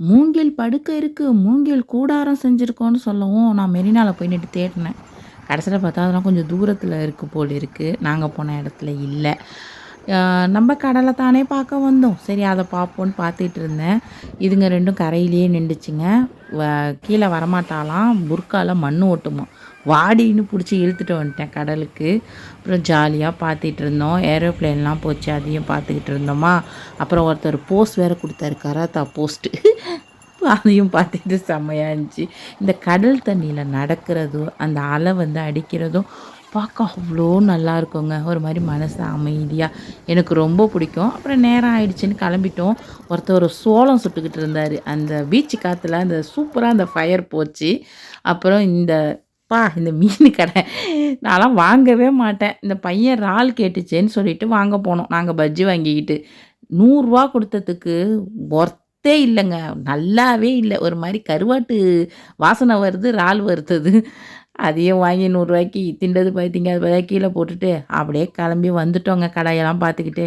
மூங்கில் படுக்கை இருக்குது மூங்கில் கூடாரம் செஞ்சுருக்கோன்னு சொல்லவும் நான் மெரினாவில் போய் நிட்டு தேடினேன். கடைசியில் பார்த்தா அதெல்லாம் கொஞ்சம் தூரத்தில் இருக்குது போல் இருக்குது நாங்கள் போன இடத்துல இல்லை. நம்ம கடலை தானே பார்க்க வந்தோம். சரி அதை பார்ப்போன்னு பார்த்துட்டு இருந்தேன். இதுங்க ரெண்டும் கரையிலேயே நின்றுச்சுங்க. கீழே வரமாட்டாலாம் புர்க்கால மண் ஓட்டுமா. வாடின்னு பிடிச்சி இழுத்துட்டு வந்துட்டேன் கடலுக்கு. அப்புறம் ஜாலியாக பார்த்துட்டு இருந்தோம். ஏரோப்ளேன்லாம் போச்சு அதையும் பார்த்துக்கிட்டு இருந்தோமா. அப்புறம் ஒருத்தர் போஸ்ட் வேறு கொடுத்தாரு கராத்தா போஸ்ட்டு அதையும் பார்த்துட்டு செம்மையாக இருந்துச்சு. இந்த கடல் தண்ணியில் நடக்கிறதும் அந்த அலை வந்து அடிக்கிறதும் பார்க்க அவ்வளோ நல்லா இருக்குங்க ஒரு மாதிரி மனசு அமைதியாக எனக்கு ரொம்ப பிடிக்கும். அப்புறம் நேரம் ஆயிடுச்சுன்னு கிளம்பிட்டோம். ஒருத்தர் ஒரு சோளம் சுட்டுக்கிட்டு இருந்தார். அந்த பீச்சு காற்றுல அந்த சூப்பராக அந்த ஃபயர் போச்சு. அப்புறம் இந்த பா இந்த மீன் கடை. நான்லாம் வாங்கவே மாட்டேன். இந்த பையன் இறால் கேட்டுச்சேன்னு சொல்லிட்டு வாங்க போனோம். நாங்கள் பஜ்ஜி வாங்கிக்கிட்டு. நூறுரூவா கொடுத்ததுக்கு ஒர்த்தே இல்லைங்க. நல்லாவே இல்லை. ஒரு மாதிரி கருவாட்டு வாசனை வருது இறால் வருத்தது அதையும் வாங்கி நூறுரூவாய்க்கு திண்டது பார்த்தீங்க திங்காது பார்த்தா கீழே போட்டுட்டு அப்படியே கிளம்பி வந்துட்டோங்க கடையெல்லாம் பார்த்துக்கிட்டு.